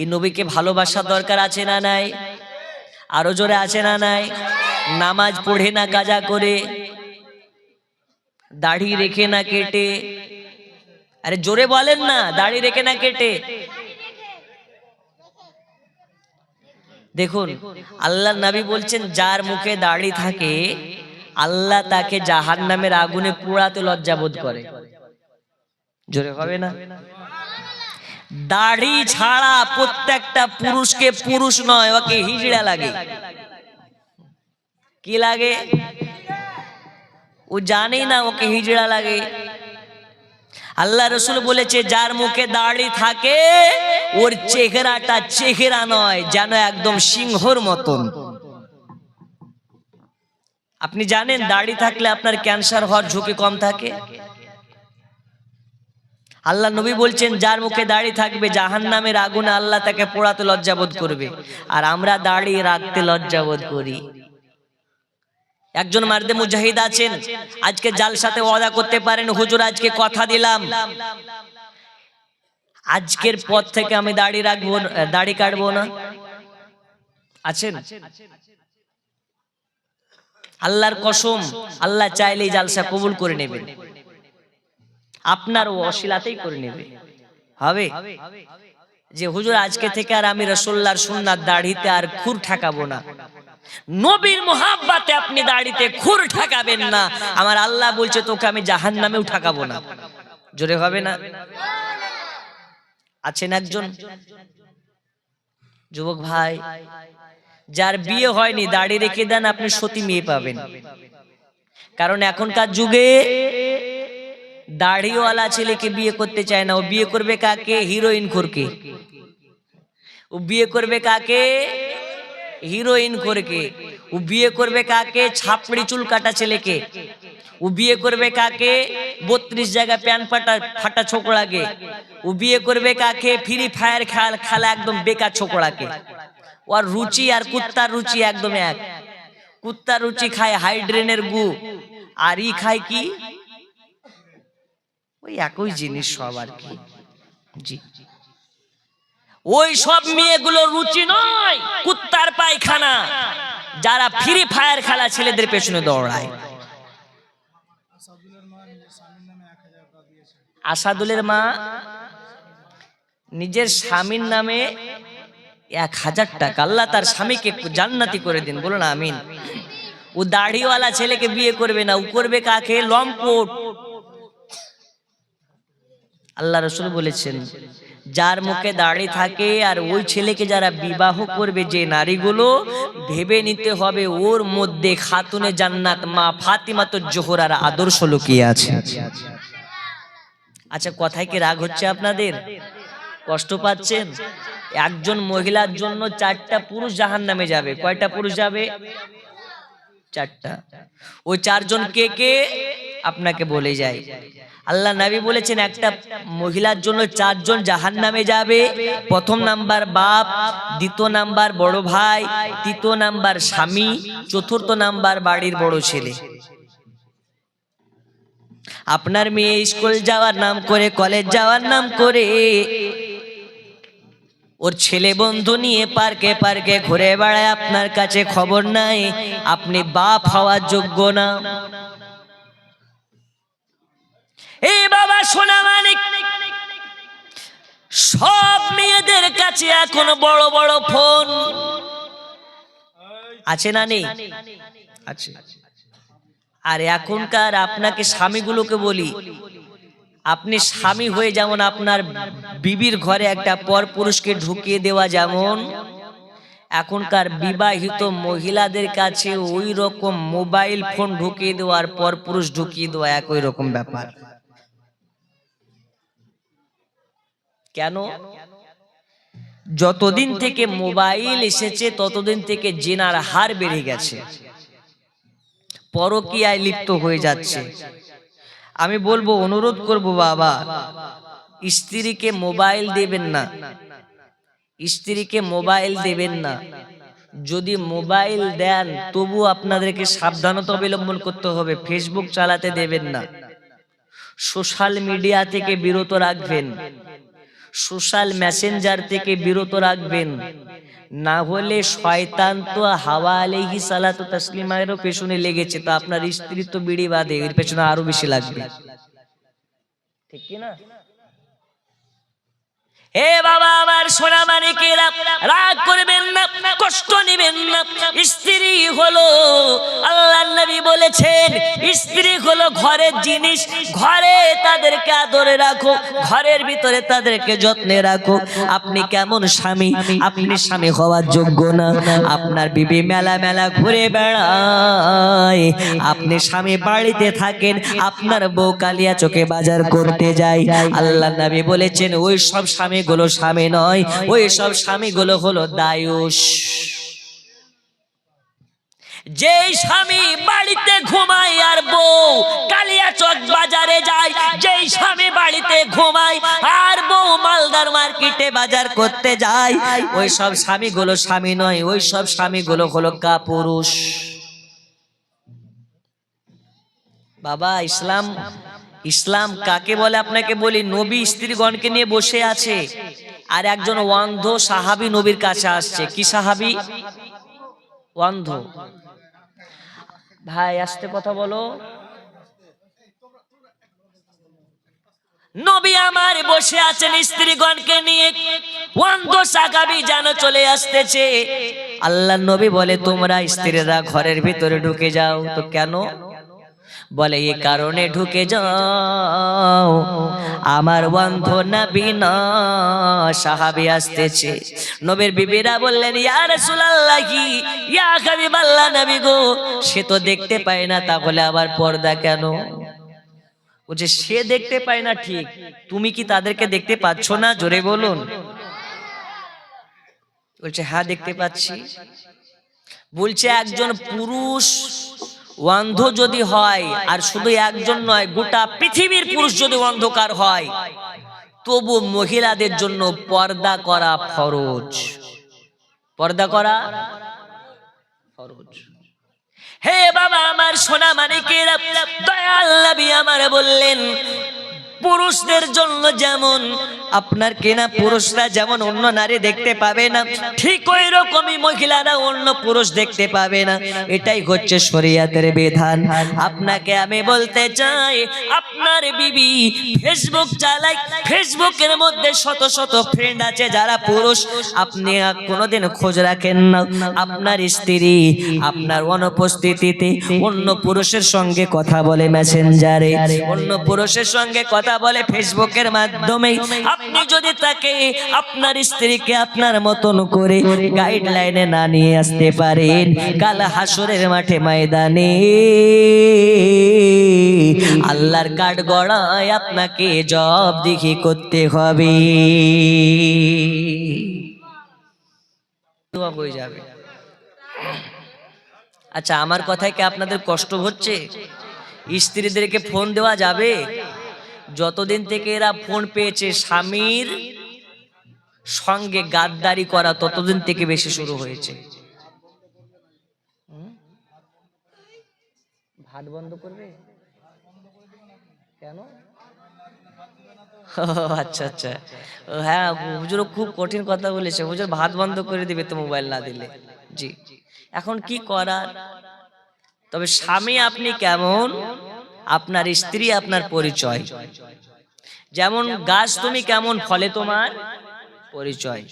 এই নবীকে ভালোবাসা দরকার আছে না নাই? আরও জোরে আছে না নাই? নামাজ পড়ে না গাজা করে? দাড়ি রেখে না কেটে? আরে জোরে বলেন না, দাড়ি রেখে না কেটে? দেখুন আল্লাহ নবী বলছেন, যার মুখে দাড়ি থাকে, আল্লাহ তাকে জাহান নামের আগুনে পোড়াতে লজ্জাবোধ করে। জোরে হবে না? দাড়ি ছাড়া প্রত্যেকটা পুরুষকে পুরুষ নয়, ওকে হিজড়া লাগে। কি লাগে? ও জানে না ওকে হিজড়া লাগে। আল্লাহ রসুল বলেছে, যার মুখে দাড়ি থাকে, ওর চেহারাটা চেহারা নয়, যেন একদম সিংহর মতন। আপনি জানেন, দাড়ি থাকলে আপনার ক্যান্সার হওয়ার ঝুঁকি কম থাকে? আল্লাহ নবী বলছেন, যার মুখে দাড়ি থাকবে জাহান নামের আগুনে আল্লাহ তাকে পোড়াতে লজ্জাবোধ করবে। আর আমরা দাড়ি রাখতে লজ্জাবোধ করি। একজন মার্দে মুজাহিদ আছেন, আজকে জাল সাথে ওয়াদা করতে পারেন, হুজুর, আজকে কথা দিলাম। আজকের পর থেকে আমি দাড়ি রাখব দাড়ি কাটবো না। আছেন? আল্লাহর কসম, আল্লাহ চাইলেই জালসা কবুল করে নেবেন। আপনার ও অশিলাতেই করে নেবে। হবে? যে হুজুর আজকে থেকে আর আমি রসোল্লার সুন্নার দাড়িতে আর খুর ঠাকাবো না। নবীর মোহাব্বাতে আপনি দাড়িতে খুর ঠাকাবেন না। আমার আল্লাহ বলছে তোকে আমি জাহান নামেও ঠাকাবো না। জোরে হবে না? আছেন একজন? যুবক ভাই যার বিয়ে হয়নি দাড়ি রেখে দেন আপনি সতী মেয়ে পাবেন। কারণ এখনকার যুগে দাড়িওয়ালা ছেলেকে বিয়ে করতে চায় না। ও বিয়ে করবে কাকে? হিরোইন খোরকে। ও বিয়ে করবে কাকে? হিরোইন খোরকে। ও বিয়ে করবে কাকে? ছাপড়ি চুল কাটা ছেলেকে। ও বিয়ে করবে কাকে? বত্রিশ জায়গা প্যান্ট ফাটা ফাটা ছোকড়াকে। ও বিয়ে করবে কাকে? ফ্রি ফায়ার খেল, খেলা একদম বেকার ছোকড়াকে। ওর রুচি আর কুত্তার রুচি একদম এক। কুত্তার রুচি খায় হাইড্রেনের গু। আর ই খায় কি? ওই একই জিনিস সব আর কি। জি। ওই সব মেয়েগুলো রুচি নয়, কুত্তার পায়খানা, যারা ফ্রি ফায়ার খেলা ছেলেদের পেছনে দৌড়ায়। আসাদুলের মা নিজের স্বামীর নামে এক হাজার টাকা, আল্লাহ তার স্বামীকে জান্নাতি করে দিন, বলুন আমিন। ও দাড়িওয়ালা ছেলেকে বিয়ে করবে না, ও করবে কাকে? লম্পট। আল্লাহ রসুল বলেছেন, যার মুখে দাড়ি থাকে আর ওই ছেলেকে যারা বিবাহ করবে, যে নারীগুলো, ভেবে নিতে হবে ওর মধ্যে খাতুনে জান্নাত, মা ফাতিমা তো জোহরার আদর্শ লুকিয়ে আছে। আচ্ছা কথায় কি রাগ হচ্ছে আপনাদের? কষ্ট পাচ্ছেন? একজন মহিলার জন্য চারটা পুরুষ জাহান নামে যাবে। কয়টা পুরুষ যাবে? চারটা। ওই চারজন কে কে? আপনাকে বলে যায়। আল্লাহ নবী বলেছেন একটা মহিলার জন্য চারজন জাহান নামে যাবে। প্রথম নাম্বার বাপ দ্বিতীয় নাম্বার বড় ভাই তৃতীয় নাম্বার স্বামী চতুর্থ নাম্বার বাড়ির বড় ছেলে। আপনার মেয়ে স্কুল যাওয়ার নাম করে কলেজ যাওয়ার নাম করে। ওর ছেলে বন্ধু নিয়ে পার্কে পার্কে ঘুরে বেড়ায়। আপনার কাছে খবর নাই। আপনি বাপ হওয়ার যোগ্য না। এই বাবা সোনা মানিক, সব মেয়েদের কাছে এখন বড় বড় ফোন। আছে না নেই? আছে। আর এখনকার আপনাকে স্বামীগুলোকে বলি, আপনি স্বামী হয়ে যেমন আপনার বিবির ঘরে একটা পর পুরুষকে ঢুকিয়ে দেওয়া যেমন, এখনকার বিবাহিত মহিলাদের কাছে ওই রকম মোবাইল ফোন ঢুকিয়ে দেওয়ার পর পুরুষ ঢুকিয়ে দেওয়া একই রকম ব্যাপার। কেন? যতদিন থেকে মোবাইল এসেছে ততদিন থেকে জেনার হার বেড়ে গেছে। পরকীয়ায় লিপ্ত হয়ে যাচ্ছে। আমি বলব অনুরোধ করব বাবা স্ত্রীকে মোবাইল দেবেন না। স্ত্রীকে মোবাইল দেবেন না। যদি মোবাইল দেন তবু আপনাদেরকে সাবধানতা অবলম্বন করতে হবে। ফেসবুক চালাতে দেবেন না। সোশ্যাল মিডিয়া থেকে বিরত রাখবেন। সোশ্যাল মেসেঞ্জার থেকে বিরত রাখবেন। না হলে শয়তান তো হাওয়া আলাইহি সালাত তাসলিমায়েরও পেছনে লেগেছে, তো আপনার স্ত্রী তো বিড়ি বাদে এর পেছনে আরও বেশি লাগবে। ঠিক কি না? হে বাবা, আমার সোনা মানিকেরা রাগ করবেন না, কষ্ট নেবেন না। স্ত্রী হলো আল্লাহ নবী বলেছেন, স্ত্রী হলো ঘরের জিনিস, ঘরে তাদেরকে আদরে রাখো, ঘরের ভিতরে তাদেরকে যত্নে রাখো। আপনি কেমন স্বামী? আপনি স্বামী হওয়ার যোগ্য না। আপনার বিবি মেলা মেলা ঘুরে বেড়ায়। আপনি স্বামী বাড়িতে থাকেন, আপনার বউ কালিয়া চোখে বাজার করতে যায়। আল্লাহ নবী বলেছেন, ওই সব স্বামীগুলো স্বামী নয়, ওই সব স্বামীগুলো হলো দায়ুষ। যে স্বামী বাড়িতে ঘুমায় আর বউ কালিয়া চক বাজারে যায়, যেই স্বামী বাড়িতে ঘুমায় আর বউ মালদার মার্কেটে বাজার করতে যায়, ওই সব স্বামীগুলো স্বামী নয়, ওই সব স্বামীগুলো হলো কাপুরুষ। বাবা, ইসলাম ইসলাম কাকে বলে? আপনাকে বলি, নবী স্ত্রীগণকে নিয়ে বসে আছে আর একজন অন্ধ সাহাবি নবীর কাছে আসছে। কি সাহাবি? অন্ধ ভাই, আসতে কথা বলো। নবী আমার বসে আছেন স্ত্রীগণকে নিয়ে। অন্ধ সাকাবি যেন চলে আসতেছে। আল্লাহ নবী বলে, তোমরা স্ত্রীরা ঘরের ভিতরে ঢুকে যাও। তো কেন? বলে এই কারণে ঢুকে যাও। আমার বন্ধ নবী না সাহাবি আসতেছে। নবীর বিবিরা বললেন ইয়া রাসূলুল্লাহি ইয়া হাবিবাল্লাহ নবী গো। সে তো দেখতে পায় না তাহলে আবার পর্দা কেন? বলছে সে দেখতে পায় না ঠিক। তুমি কি তাদেরকে দেখতে পাচ্ছ না? জোরে বলুন। বলছে হ্যাঁ দেখতে পাচ্ছি। বলছে একজন পুরুষ অন্ধ যদি হয়, আর শুধু একজন নয়, গোটা পৃথিবীর পুরুষ যদি অন্ধকার হয়, তবু মহিলাদের জন্য পর্দা করা ফরজ। পর্দা করা ফরজ। হে বাবা, আমার সোনা মানে কে দয়াল নবী আমার বললেন পুরুষদের জন্য যেমন, আপনার কেনা পুরুষরা যেমন অন্য নারী দেখতে পাবে না, ঠিক ওই রকমই মহিলারা অন্য পুরুষ দেখতে পাবে না। এটাই হচ্ছে শরিয়াতের বিধান। আপনাকে আমি বলতে চাই, আপনার বিবি ফেসবুক চালাই ফেসবুকের মধ্যে শত শত ফ্রেন্ড আছে যারা পুরুষ, আপনি কোনোদিন খোঁজ রাখেন না। আপনার স্ত্রী আপনার অনুপস্থিতিতে অন্য পুরুষের সঙ্গে কথা বলে মেসেঞ্জারে অন্য পুরুষের সঙ্গে কথা বলে ফেসবুকের মাধ্যমে, আপনি যদি তাকে আপনার স্ত্রীকে আপনার মতন করে গাইডলাইনে না নিয়ে আসতে পারেন, কাল হাসরের মাঠে ময়দানে আল্লাহর কাঠ গড়ায় আপনাকে জব দেখি করতে হবে। যাবে। আচ্ছা আমার কথায় কি আপনাদের কষ্ট হচ্ছে? স্ত্রীদেরকে ফোন দেওয়া যাবে? যতদিন থেকে এরা ফোন পেয়েছে স্বামীর সঙ্গে গাদ্দারি করা ততদিন থেকে বেশি শুরু হয়েছে। ভাত বন্ধ করবে? কেন? আচ্ছা আচ্ছা। হ্যাঁ হুজুর খুব কঠিন কথা বলেছে। হুজুর ভাত বন্ধ করে দিবে তো মোবাইল না দিলে। জি। এখন কি করার? তবে স্বামী আপনি কেমন? আপনার স্ত্রী আপনার পরিচয়। যেমন গাছ তুমি কেমন ফলে তোমার পরিচয়।